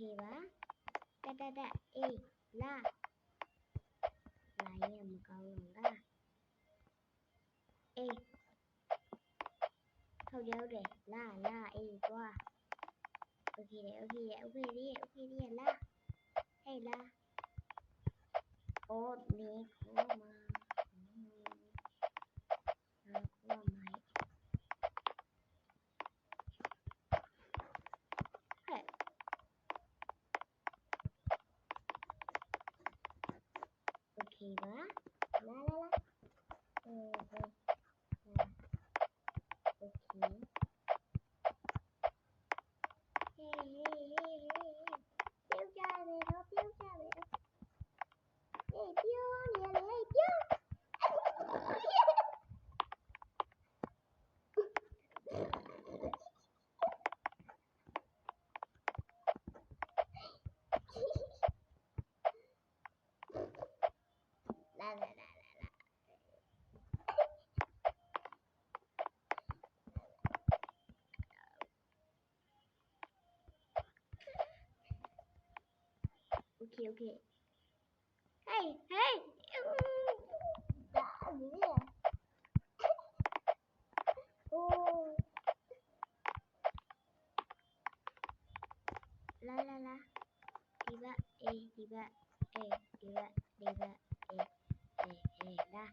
ಹೇವಾ ಡಡಡ ಏ ಲಾ rồi ಕಾವಂಗ ê thôi đâu để la la ê qua. Ok đấy ok đấy ok đi ok đi la, hay la, ô mẹ của mà. bakayım. La la la. Evet. Ok ok hey hey. Ô la la la. Tiba e tiba e tiba tiba e e e la.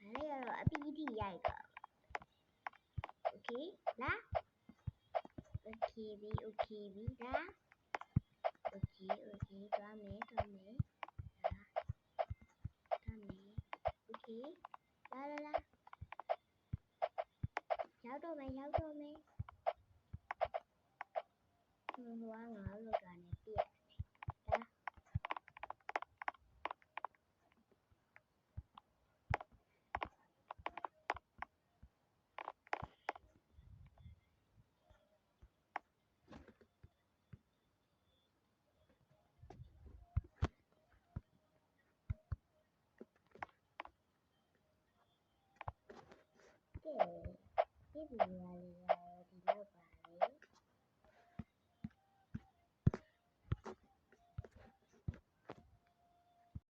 Đấy rồi ở bên thì dài cơ Ok lá Ok vi ok vi lá ကေလာလာလာရောက်တော့မယ်ရောက်တော့မယ်ဘုံဘွားငါလို့က thì à,